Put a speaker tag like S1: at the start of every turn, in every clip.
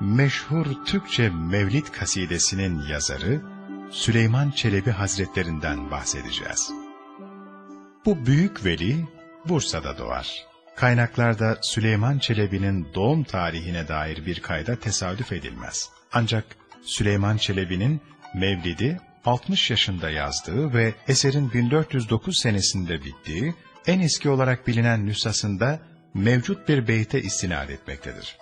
S1: meşhur Türkçe Mevlid kasidesinin yazarı Süleyman Çelebi Hazretlerinden bahsedeceğiz. Bu büyük veli Bursa'da doğar. Kaynaklarda Süleyman Çelebi'nin doğum tarihine dair bir kayda tesadüf edilmez. Ancak Süleyman Çelebi'nin Mevlid'i 60 yaşında yazdığı ve eserin 1409 senesinde bittiği, en eski olarak bilinen nüshasında mevcut bir beyte istinad etmektedir.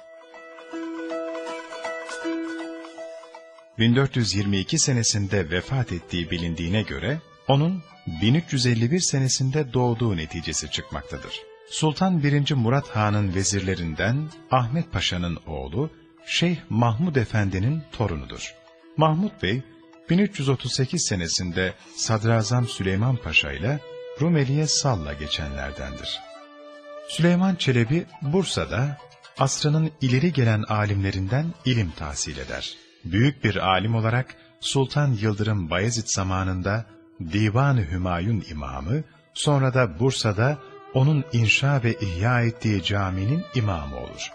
S1: 1422 senesinde vefat ettiği bilindiğine göre, onun 1351 senesinde doğduğu neticesi çıkmaktadır. Sultan 1. Murat Han'ın vezirlerinden Ahmet Paşa'nın oğlu Şeyh Mahmud Efendi'nin torunudur. Mahmud Bey, 1338 senesinde Sadrazam Süleyman Paşa ile Rumeli'ye salla geçenlerdendir. Süleyman Çelebi, Bursa'da asrının ileri gelen alimlerinden ilim tahsil eder. Büyük bir alim olarak Sultan Yıldırım Bayezid zamanında Divan-ı Hümayun imamı, sonra da Bursa'da onun inşa ve ihya ettiği caminin imamı olur.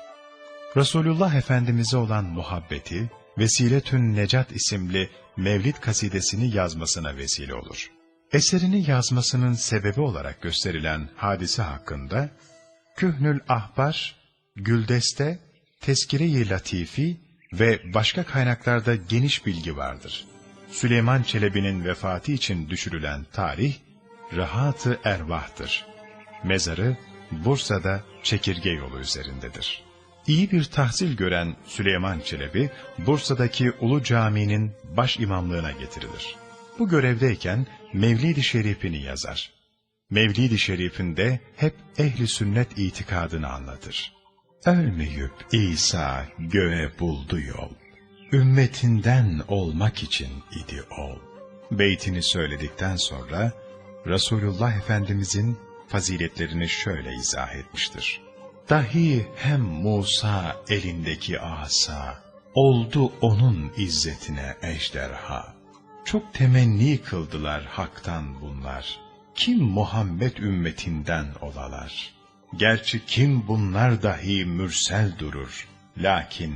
S1: Resulullah Efendimiz'e olan muhabbeti, Vesiletün Necat isimli Mevlid kasidesini yazmasına vesile olur. Eserini yazmasının sebebi olarak gösterilen hadise hakkında, Kühnül Ahbar, Güldeste, Teskire-i Latifi ve başka kaynaklarda geniş bilgi vardır. Süleyman Çelebi'nin vefatı için düşürülen tarih, Rahat-ı Ervah'tır. Mezarı, Bursa'da Çekirge yolu üzerindedir. İyi bir tahsil gören Süleyman Çelebi, Bursa'daki Ulu Cami'nin baş imamlığına getirilir. Bu görevdeyken Mevlid-i Şerif'ini yazar. Mevlid-i Şerif'inde hep ehli sünnet itikadını anlatır. Ölmeyip İsa göğe buldu yol. Ümmetinden olmak için idi ol. Beytini söyledikten sonra Resulullah Efendimizin faziletlerini şöyle izah etmiştir. Dahi hem Musa elindeki asa, oldu onun izzetine ejderha. Çok temenni kıldılar haktan bunlar. Kim Muhammed ümmetinden olalar? Gerçi kim bunlar dahi mürsel durur. Lakin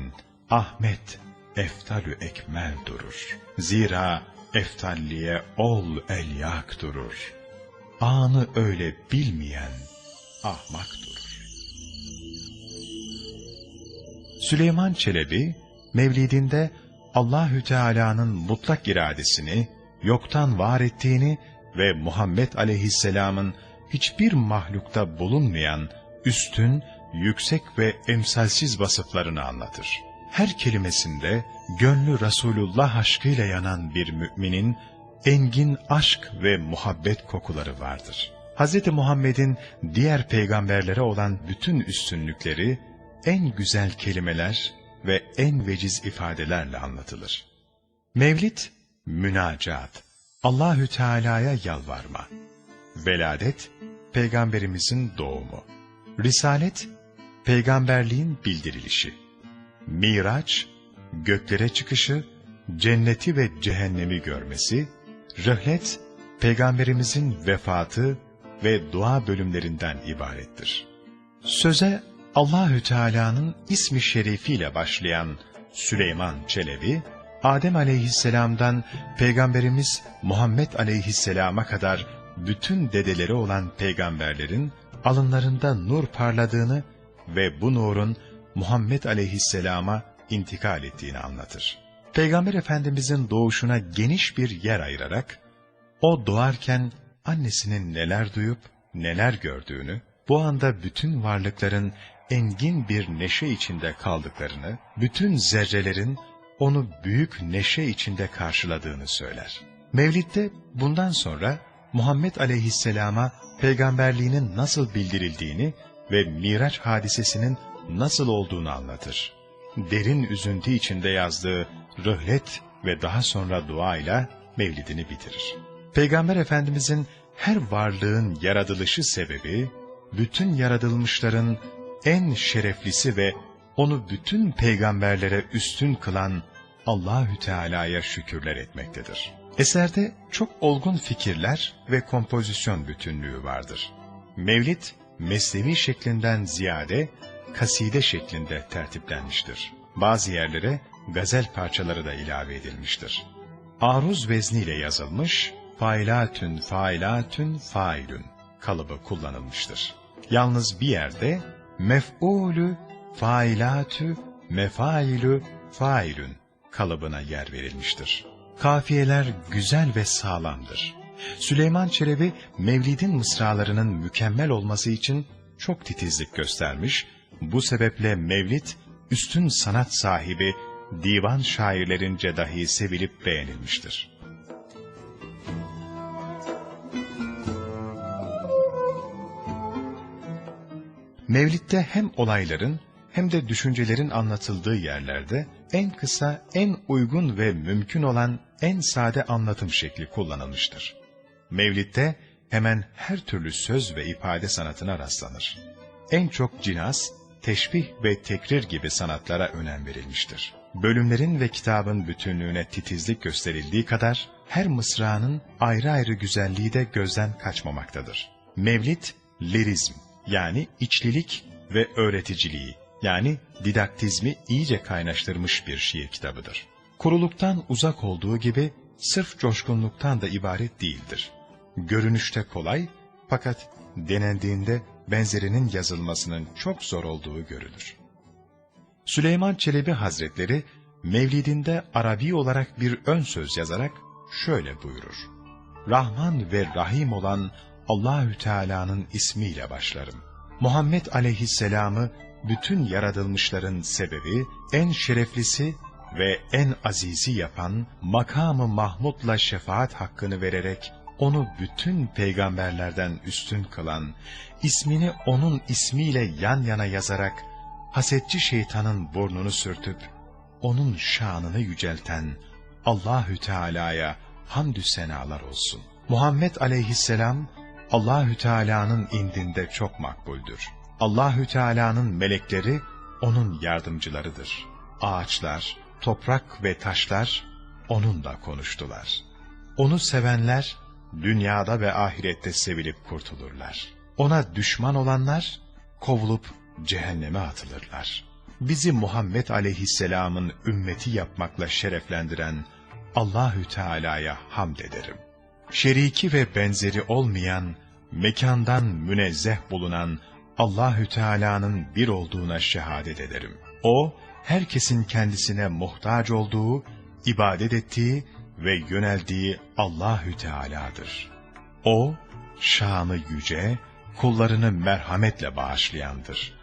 S1: Ahmet eftalü ekmel durur. Zira eftalliye ol elyak durur. Anı öyle bilmeyen ahmak durur. Süleyman Çelebi, Mevlidinde Allahü Teala'nın mutlak iradesini yoktan var ettiğini ve Muhammed Aleyhisselam'ın hiçbir mahlukta bulunmayan üstün, yüksek ve emsalsiz vasıflarını anlatır. Her kelimesinde gönlü Resulullah aşkıyla yanan bir müminin engin aşk ve muhabbet kokuları vardır. Hz. Muhammed'in diğer peygamberlere olan bütün üstünlükleri en güzel kelimeler ve en veciz ifadelerle anlatılır. Mevlid, münacat, Allahü Teala'ya yalvarma. Veladet, peygamberimizin doğumu. Risalet, peygamberliğin bildirilişi. Miraç, göklere çıkışı, cenneti ve cehennemi görmesi, rıhlet, peygamberimizin vefatı ve dua bölümlerinden ibarettir. Söze Allahü Teala'nın ismi şerifiyle başlayan Süleyman Çelebi, Adem aleyhisselamdan Peygamberimiz Muhammed aleyhisselama kadar bütün dedeleri olan peygamberlerin alınlarında nur parladığını ve bu nurun Muhammed aleyhisselama intikal ettiğini anlatır. Peygamber Efendimizin doğuşuna geniş bir yer ayırarak, o doğarken annesinin neler duyup neler gördüğünü, bu anda bütün varlıkların engin bir neşe içinde kaldıklarını, bütün zerrelerin onu büyük neşe içinde karşıladığını söyler. Mevlid'de bundan sonra Muhammed aleyhisselama peygamberliğinin nasıl bildirildiğini ve Miraç hadisesinin nasıl olduğunu anlatır. Derin üzüntü içinde yazdığı röhlet ve daha sonra duayla mevlidini bitirir. Peygamber Efendimizin her varlığın yaratılışı sebebi, bütün yaratılmışların en şereflisi ve onu bütün peygamberlere üstün kılan Allahü Teala'ya şükürler etmektedir. Eserde çok olgun fikirler ve kompozisyon bütünlüğü vardır. Mevlid, mesnevi şeklinden ziyade kaside şeklinde tertiplenmiştir. bazı yerlere gazel parçaları da ilave edilmiştir. Aruz vezniyle yazılmış, failatün failatün failün kalıbı kullanılmıştır. Yalnız bir yerde mef'ulü failatü mefailü failün kalıbına yer verilmiştir. Kafiyeler güzel ve sağlamdır. Süleyman Çelebi, Mevlid'in mısralarının mükemmel olması için çok titizlik göstermiş, bu sebeple Mevlid, üstün sanat sahibi, divan şairlerince dahi sevilip beğenilmiştir. Mevlid'de hem olayların hem de düşüncelerin anlatıldığı yerlerde en kısa, en uygun ve mümkün olan en sade anlatım şekli kullanılmıştır. Mevlid'de hemen her türlü söz ve ifade sanatına rastlanır. En çok cinas, teşbih ve tekrir gibi sanatlara önem verilmiştir. Bölümlerin ve kitabın bütünlüğüne titizlik gösterildiği kadar, her mısranın ayrı ayrı güzelliği de gözden kaçmamaktadır. Mevlid, lirizm yani içlilik ve öğreticiliği yani didaktizmi iyice kaynaştırmış bir şiir kitabıdır. Kuruluktan uzak olduğu gibi sırf coşkunluktan da ibaret değildir. Görünüşte kolay fakat denendiğinde benzerinin yazılmasının çok zor olduğu görülür. Süleyman Çelebi Hazretleri Mevlidinde Arabi olarak bir ön söz yazarak şöyle buyurur. Rahman ve Rahim olan Allahü Teala'nın ismiyle başlarım. Muhammed aleyhisselamı bütün yaratılmışların sebebi, en şereflisi ve en azizi yapan, makamı Mahmud'la şefaat hakkını vererek, onu bütün peygamberlerden üstün kılan, ismini onun ismiyle yan yana yazarak, hasetçi şeytanın burnunu sürtüp, onun şanını yücelten Allahü Teala'ya hamdü senalar olsun. Muhammed aleyhisselam, Allahü Teala'nın indinde çok makbuldür. Allahü Teala'nın melekleri onun yardımcılarıdır. Ağaçlar, toprak ve taşlar onunla konuştular. Onu sevenler dünyada ve ahirette sevilip kurtulurlar. Ona düşman olanlar kovulup cehenneme atılırlar. Bizi Muhammed aleyhisselamın ümmeti yapmakla şereflendiren Allahü Teala'ya hamd ederim. Şeriki ve benzeri olmayan, mekandan münezzeh bulunan Allahü Teala'nın bir olduğuna şehadet ederim. O, herkesin kendisine muhtaç olduğu, ibadet ettiği ve yöneldiği Allahü Teala'dır. O, şanı yüce, kullarını merhametle bağışlayandır.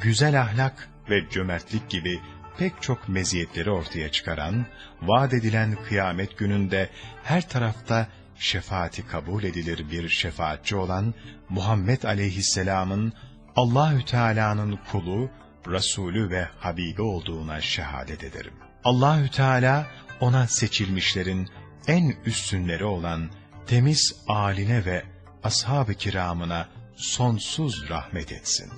S1: Güzel ahlak ve cömertlik gibi pek çok meziyetleri ortaya çıkaran, vaat edilen kıyamet gününde her tarafta şefaati kabul edilir bir şefaatçi olan Muhammed aleyhisselamın Allahü Teala'nın kulu, Resulü ve Habibi olduğuna şehadet ederim. Allahü Teala ona seçilmişlerin en üstünleri olan temiz aline ve ashab-ı kiramına sonsuz rahmet etsin.